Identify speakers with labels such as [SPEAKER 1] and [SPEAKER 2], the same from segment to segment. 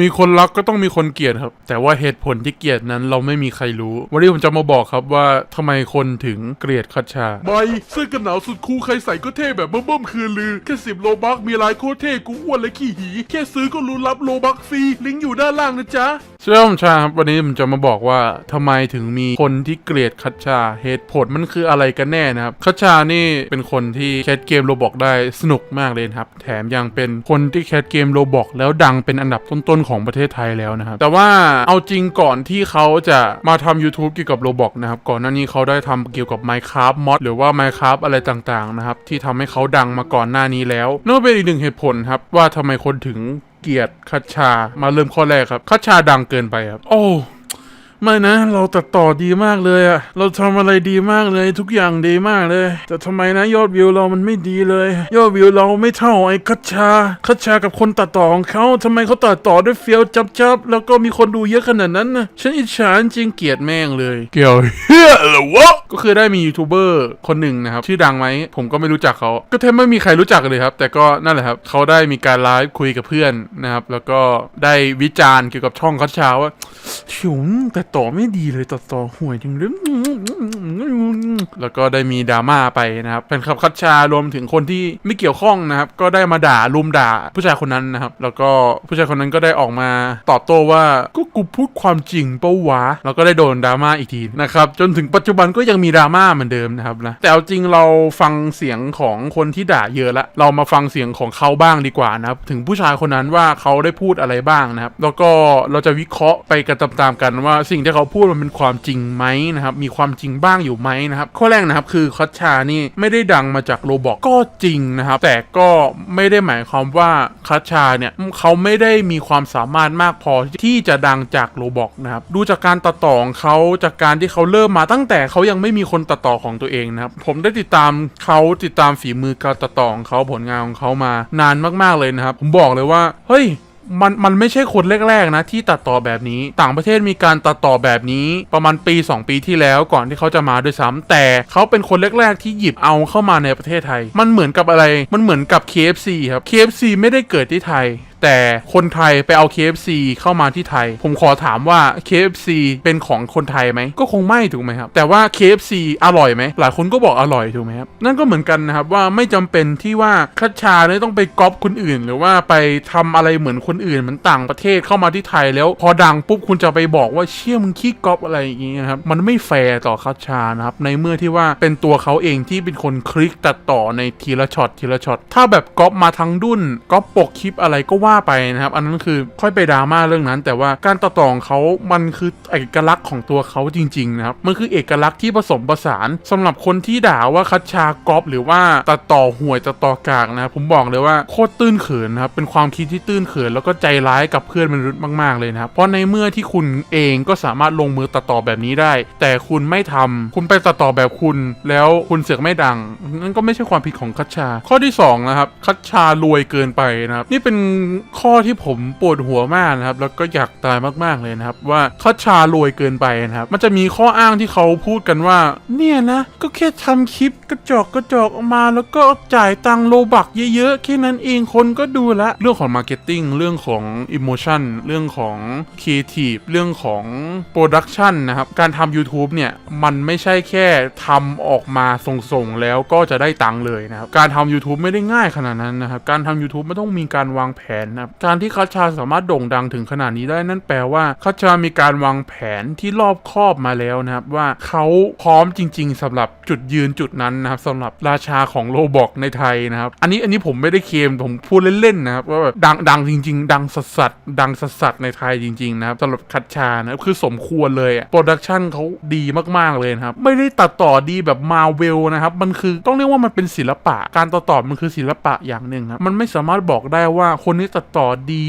[SPEAKER 1] มีคนรักก็ต้องมีคนเกลียดครับ แต่ว่าเหตุผลที่เกลียดนั้นเราไม่มีใครรู้ วันนี้ผมจะมาบอกครับว่าทำไมคนถึงเกลียดคัชชาไม่เสื้อกันหนาวสุดคูลใครใส่ก็เท่แบบเบิ่มๆคือลือ แค่สิบโลบักมีลายโคตรเท่กูอ้วนและขี้หี แค่ซื้อก็รู้รับโลบักฟรีลิงก์อยู่ด้านล่างนะจ๊ะ เชื่อผมชาครับวันนี้ผมจะมาบอกว่าทำไมถึงมีคนที่เกลียดคัชชาเหตุผลมันคืออะไรกันแน่นะครับคัชชานี่เป็นคนที่แคสเกมโรบอกได้สนุกมากเลยครับ แถมยังเป็นคนที่แคสเกมโรบอกแล้วดังเป็นอันดับต้นๆของประเทศไทยแล้วนะครับแต่ว่าเอาจริงก่อนที่เขาจะมาทำ YouTube เกี่ยวกับโรบอกนะครับก่อนหน้านี้เขาได้ทำเกี่ยวกับ Minecraft Mod หรือว่า Minecraft อะไรต่างๆนะครับที่ทำให้เขาดังมาก่อนหน้านี้แล้วนั่นเป็นอีกหนึ่งเหตุผลครับว่าทำไมคนถึง เกียดคัชชา มาเริ่มข้อแรกครับคัชชาดังเกินไปครับ โอ้ ไม่นะ เราตัดต่อดีมากเลยอะเราทำอะไรดีมากเลยทุกอย่างดีมากเลย แต่ทำไมนะยอดวิวเรามันไม่ดีเลย ยอดวิวเราไม่เท่าไอ้คัชชาคัชชากับคนตัดต่อของเขาทำไมเขาตัดต่อด้วยเฟี้ยวจับจับๆแล้วก็มีคนดูเยอะขนาดนั้นนะฉันอิจฉาจริงเกลียดแม่งเลย เกี่ยวเฮียเหรอวะก็คือได้มียูทูบเบอร์คนหนึ่งนะครับชื่อดังไหมผมก็ไม่รู้จักเขาก็แทบไม่มีใครรู้จักเลยครับ แต่ก็นั่นแหละครับเขาได้มีการไลฟ์คุยกับเพื่อนนะครับแล้วก็ได้วิจารณ์เกี่ยวกับช่องคัชชาว่าฉุงแต่ต่อไม่ดีเลยต่อต่อห่วยจริงเลย แล้วก็ได้มีดราม่าไปนะครับแฟนคลับคัดชารวมถึงคนที่ไม่เกี่ยวข้องนะครับ ก็ได้มาด่ารุมด่าผู้ชายคนนั้นนะครับ แล้วก็ผู้ชายคนนั้นก็ได้ออกมาตอบโต้ว่าก็กูพูดความจริงเป้าวะแล้วก็ได้โดนดราม่าอีกทีนะครับจนถึงปัจจุบันก็ยังมีดราม่าเหมือนเดิมนะครับนะแต่เอาจริงเราฟังเสียงของคนที่ด่าเยอะละเรามาฟังเสียงของเขาบ้างดีกว่านะครับถึงผู้ชายคนนั้นว่าเขาได้พูดอะไรบ้างนะครับ แล้วก็เราจะวิเคราะห์ไปกันตามๆกันว่าสิ่งที่เขาพูดมันเป็นความจริงไหมนะครับมีความจริงบ้างอยู่ไหมนะครับข้อแรกนะครับ คือคัชชานี่ไม่ได้ดังมาจากโรบอกก็จริงนะครับ แต่ก็ไม่ได้หมายความว่าคัชชาเนี่ยเขาไม่ได้มีความสามารถมากพอที่จะดังจากโรบอกนะครับดูจากการตัดต่อของเขาจากการที่เขาเริ่มมาตั้งแต่เขายังไม่มีคนตัดต่อของตัวเองนะครับผมได้ติดตามเขาติดตามฝีมือการตัดต่อของเขาผลงานของเขามานานมากๆเลยนะครับ ผมบอกเลยว่าเฮ้ย มันมันไม่ใช่คนแรกๆนะที่ตัดต่อแบบนี้ ต่างประเทศมีการตัดต่อแบบนี้ประมาณปี 2 ปีที่แล้วก่อนที่เขาจะมาด้วยซ้ำแต่เขาเป็นคนแรกๆที่หยิบเอาเข้ามาในประเทศไทย มันเหมือนกับอะไร มันเหมือนกับ KFC ครับ KFC ไม่ได้เกิดที่ไทย แต่คนไทยไปเอา KFC เข้ามาที่ไทย ผมขอถามว่า KFC เป็นของคนไทยไหม ก็คงไม่ถูกไหมครับ แต่ว่า KFC อร่อยไหม หลายคนก็บอกอร่อยถูกไหมครับ นั่นก็เหมือนกันนะครับว่าไม่จำเป็นที่ว่าคัชชาเนี่ยต้องไปก๊อปคนอื่น หรือว่าไปทำอะไรเหมือนคนอื่นเหมือนต่างประเทศเข้ามาที่ไทย แล้วพอดังปุ๊บคุณจะไปบอกว่าเชี่ยมึงขี้ก๊อปอะไรอย่างเงี้ยครับ มันไม่แฟร์ต่อคัชชานะครับ ในเมื่อที่ว่าเป็นตัวเขาเองที่เป็นคนคลิกตัดต่อในทีละช็อตทีละช็อต ถ้าแบบก๊อปมาทั้งดุนก๊อปปกคลิปอะไรก็ว่าไปนะครับ อันนั้นคือค่อยไปดราม่าเรื่องนั้น แต่ว่าการตัดต่อของเขามันคือเอกลักษณ์ของตัวเขาจริงๆนะครับ มันคือเอกลักษณ์ที่ผสมผสานสำหรับคนที่ด่าว่าคัชชาก๊อปหรือว่าตัดต่อห่วยตัดต่อกากนะครับผมบอกเลยว่าโคตรตื้นเขินนะครับ เป็นความคิดที่ตื้นเขินแล้วก็ใจร้ายกับเพื่อนมนุษย์มากๆเลยนะครับ เพราะในเมื่อที่คุณเองก็สามารถลงมือตัดต่อแบบนี้ได้ แต่คุณไม่ทำคุณไปตัดต่อแบบคุณ แล้วคุณเสือกไม่ดัง นั่นก็ไม่ใช่ความผิดของคัชชา ข้อที่สองนะครับคัชชารวยเกินไปนะครับ นี่เป็นข้อที่ผมปวดหัวมากนะครับ แล้วก็อยากตายมากๆเลยนะครับ ว่าคัชชารวยเกินไปนะครับ มันจะมีข้ออ้างที่เขาพูดกันว่า เนี่ยนะ ก็แค่ทำคลิปกระจอกกระจอกออกมาแล้วก็จ่ายตังโลบักเยอะๆ แค่นั้นเองคนก็ดูละ เรื่องของมาร์เก็ตติ้งเรื่องของอิโมชันเรื่องของครีเอทีฟเรื่องของโปรดักชันนะครับ การทำ YouTube เนี่ย มันไม่ใช่แค่ทำออกมาส่งๆ แล้วก็จะได้ตังค์เลยนะครับ การทำ YouTube ไม่ได้ง่ายขนาดนั้นนะครับ การทำ YouTube ไม่ต้องมีการวางแผนนะครับการที่คัชชาสามารถโด่งดังถึงขนาดนี้ได้นั่นแปลว่าคัชชามีการวางแผนที่รอบคอบมาแล้วนะครับว่าเขาพร้อมจริง ๆสำหรับจุดยืนจุดนั้นนะครับสำหรับราชาของโลบอกในไทยนะครับ อันนี้อันนี้ผมไม่ได้เคมผมพูดเล่นๆนะครับว่าแบบดังดังจริง ๆ ดังสัสๆดังสัสๆในไทยจริงๆนะครับสำหรับคัชชานะค,คือสมควรเลยอะโปรดักชันเขาดีมากๆเลยนะครับไม่ได้ตัดต่อดีแบบมาเวลนะครับมันคือต้องเรียกว่ามันเป็นศิลปะ การตัดต่อมันคือศิลปะอย่างหนึ่งครับมันไม่สามารถบอกได้ว่าคนนี้ตัดต่อดี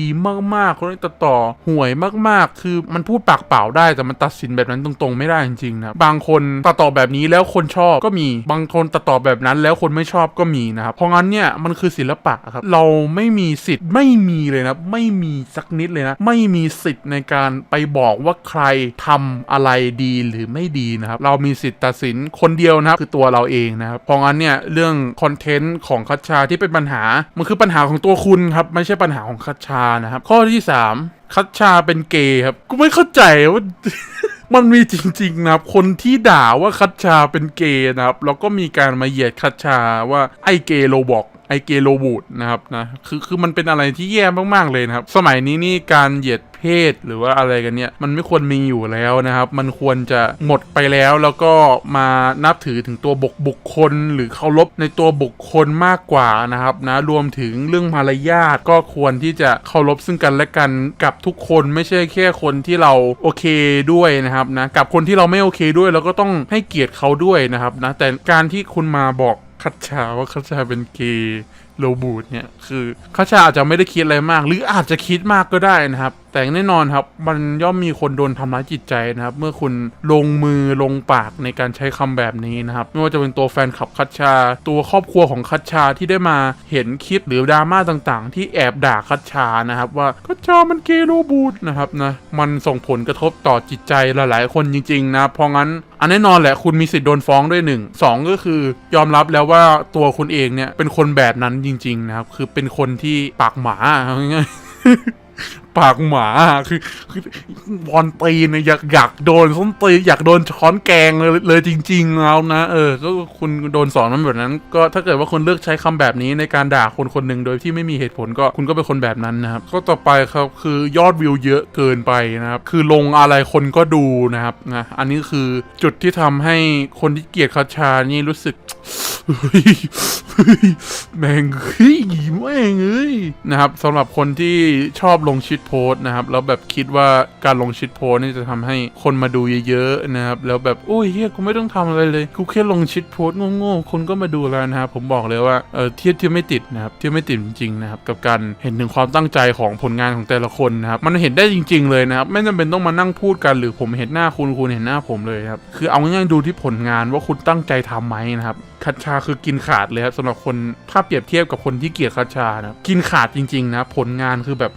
[SPEAKER 1] มากๆ คนนี้ตัดต่อห่วยมากๆ คือมันพูดปากเปล่าได้แต่มันตัดสินแบบนั้นตรงๆ ไม่ได้จริงๆนะบางคนตัดต่อแบบนี้แล้วคนชอบก็มี บางคนตัดต่อแบบนั้นแล้วคนไม่ชอบก็มีนะครับเพราะงั้นเนี่ยมันคือศิลปะครับเราไม่มีสิทธิ์ไม่มีเลยนะไม่มีสักนิดเลยนะไม่มีสิทธิ์ในการไปบอกว่าใครทำอะไรดีหรือไม่ดีนะครับเรามีสิทธิ์ตัดสินคนเดียวนะครับคือตัวเราเองนะครับเพราะงั้นเนี่ยเรื่องคอนเทนต์ของคัชชาที่เป็นปัญหามันคือปัญหาของตัวคุณครับไม่ใช่ปัญหาของคัชชานะครับ ข้อที่3คัชชาเป็นเกย์ครับกูไม่เข้าใจว่ามันมีจริง ๆ นะครับ คนที่ด่าว่าคัชชาเป็นเกย์นะครับ แล้วก็มีการมาเหยียดคัชชาว่าไอเกย์โรบอก ไอเกโรบูดนะครับนะคือคือมันเป็นอะไรที่แย่มากๆเลยนะครับ สมัยนี้นี่การเหยียดเพศหรือว่าอะไรกันเนี่ย มันไม่ควรมีอยู่แล้วนะครับ มันควรจะหมดไปแล้วแล้วก็มานับถือถึงตัวบุคบุคคล หรือเคารพในตัวบุคคลมากกว่านะครับนะรวมถึงเรื่องมารยาทก็ควรที่จะเคารพซึ่งกันและกันกับทุกคนไม่ใช่แค่คนที่เราโอเคด้วยนะครับนะกับคนที่เราไม่โอเคด้วยเราก็ต้องให้เกียรติเขาด้วยนะครับนะแต่การที่คุณมาบอก คัตชาว่าคัตชาเป็นเกย์โรบูดเนี่ยคือคัตชาอาจจะไม่ได้คิดอะไรมาก หรืออาจจะคิดมากก็ได้นะครับ แต่แน่นอนครับ มันย่อมมีคนโดนทำร้ายจิตใจนะครับ เมื่อคุณลงมือลงปากในการใช้คำแบบนี้นะครับ ไม่ว่าจะเป็นตัวแฟนคลับคัชชา ตัวครอบครัวของคัชชาที่ได้มาเห็นคลิปหรือดราม่าต่างๆ ที่แอบด่าคัชชานะครับ ว่าคัชชามันเกโรบูดนะครับนะมันส่งผลกระทบต่อจิตใจหลายๆ คนจริงๆนะเพราะงั้นอันแน่นอนแหละคุณมีสิทธิ์โดนฟ้องด้วยหนึ่งสองก็คือยอมรับแล้วว่าตัวคุณเองเนี่ยเป็นคนแบบนั้นจริงๆนะครับคือเป็นคนที่ปากหมาง่าย ปากหมาคือคือบอลตีนเนี่ยอยากอยากโดนส้นตีอยากโดนช้อนแกงเลยเลยจริง ๆ แล้วนะเออก็คุณโดนสอนมาแบบนั้น ก็ถ้าเกิดว่าคุณเลือกใช้คำแบบนี้ในการด่าคนคนหนึ่งโดยที่ไม่มีเหตุผลก็คุณก็เป็นคนแบบนั้นนะครับก็ต่อไปครับคือยอดวิวเยอะเกินไปนะครับคือลงอะไรคนก็ดูนะครับนะอันนี้คือจุดที่ทำให้คนที่เกลียดคัชานี่รู้สึก แม่งเฮ้ยแม่งเอ้ยนะครับสำหรับคนที่ชอบลงชิดโพสนะครับ แล้วแบบคิดว่าการลงชิดโพสนี่จะทำให้คนมาดูเยอะๆนะครับ แล้วแบบอุ้ยเฮียกูไม่ต้องทำอะไรเลยกูแค่ลงชิดโพสโง่ๆคนก็มาดูแล้วนะครับผมบอกเลยว่าเออเทียบเทียบไม่ติดนะครับเทียบไม่ติดจริงๆนะครับกับการเห็นถึงความตั้งใจของผลงานของแต่ละคนนะครับมันเห็นได้จริง ๆ เลยนะครับไม่จำเป็นต้องมานั่งพูดกันหรือผมเห็นหน้าคุณคุณเห็นหน้าผมเลยครับคือเอาง่ายๆดูที่ผลงานว่าคุณตั้งใจทำไหมนะครับ คัชชาคือกินขาดเลยครับสำหรับคนถ้าเปรียบเทียบกับคนที่เกลียดคัชชานะกินขาดจริงๆนะผลงานคือแบบ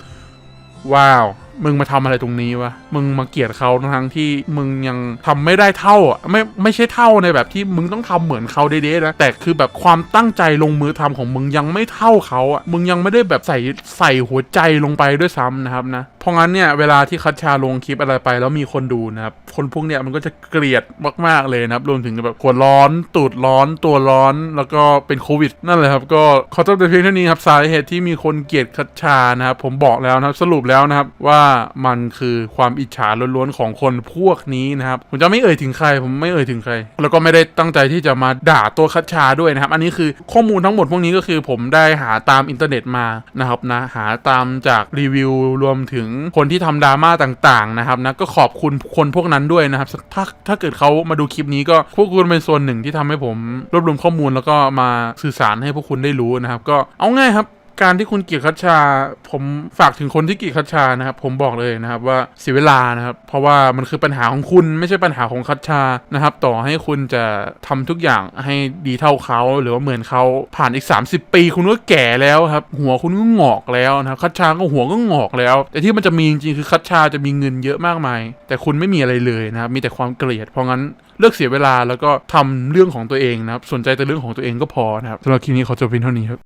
[SPEAKER 1] ว้าว มึงมาทำอะไรตรงนี้วะ มึงมาเกลียดเขาทั้งที่มึงยังทำไม่ได้เท่าอะไม่ไม่ใช่เท่าในแบบที่มึงต้องทำเหมือนเขาเด้ๆนะแต่คือแบบความตั้งใจลงมือทำของมึงยังไม่เท่าเขาอะมึงยังไม่ได้แบบใส่ใส่หัวใจลงไปด้วยซ้ำนะครับนะเพราะงั้นเนี่ยเวลาที่คัชชาลงคลิปอะไรไป แล้วมีคนดูนะครับคนพวกเนี้ยมันก็จะเกลียดมากๆเลยนะครับรวมถึงแบบหัวร้อนตูดร้อนตัวร้อนแล้วก็เป็นโควิดนั่นแหละครับก็ขอจบแต่เพียงเท่านี้ครับสาเหตุที่มีคนเกลียดคัชชานะครับผมบอกแล้วนะครับสรุปแล้วนะครับว่ามันคือความอิจฉาล้วนๆของคนพวกนี้นะครับผมจะไม่เอ่ยถึงใคร ผมไม่เอ่ยถึงใคร แล้วก็ไม่ได้ตั้งใจที่จะมาด่าตัวคัชชาด้วยนะครับ อันนี้คือข้อมูลทั้งหมดพวกนี้ก็คือผมได้หาตามอินเทอร์เน็ตมานะครับนะหาตามจากรีวิวรวมถึงคนที่ทำดราม่าต่างๆนะครับนะก็ขอบคุณคนพวกนั้นด้วยนะครับถ้าถ้าเกิดเขามาดูคลิปนี้ก็พวกคุณเป็นส่วนหนึ่งที่ทำให้ผมรวบรวมข้อมูลแล้วก็มาสื่อสารให้พวกคุณได้รู้นะครับ ก็เอาง่ายครับ การที่คุณเกลียดคัชชา ผมฝากถึงคนที่เกลียดคัชชานะครับ ผมบอกเลยนะครับว่าเสียเวลานะครับ เพราะว่ามันคือปัญหาของคุณไม่ใช่ปัญหาของคัชชานะครับ ต่อให้คุณจะทำทุกอย่างให้ดีเท่าเขาหรือว่าเหมือนเขาผ่านอีก 30 ปี คุณก็แก่แล้วครับ หัวคุณก็งอกแล้วนะครับคัชชาก็หัวก็งอกแล้ว แต่ที่มันจะมีจริงๆคือคัชชาจะมีเงินเยอะมากมาย แต่คุณไม่มีอะไรเลยนะครับมีแต่ความเกลียดเพราะงั้นเลิกเสียเวลาแล้วก็ทำเรื่องของตัวเองนะครับสนใจแต่เรื่องของตัวเองก็พอนะครับสำหรับคลิปนี้ขอจบเพียงเท่านี้ครับ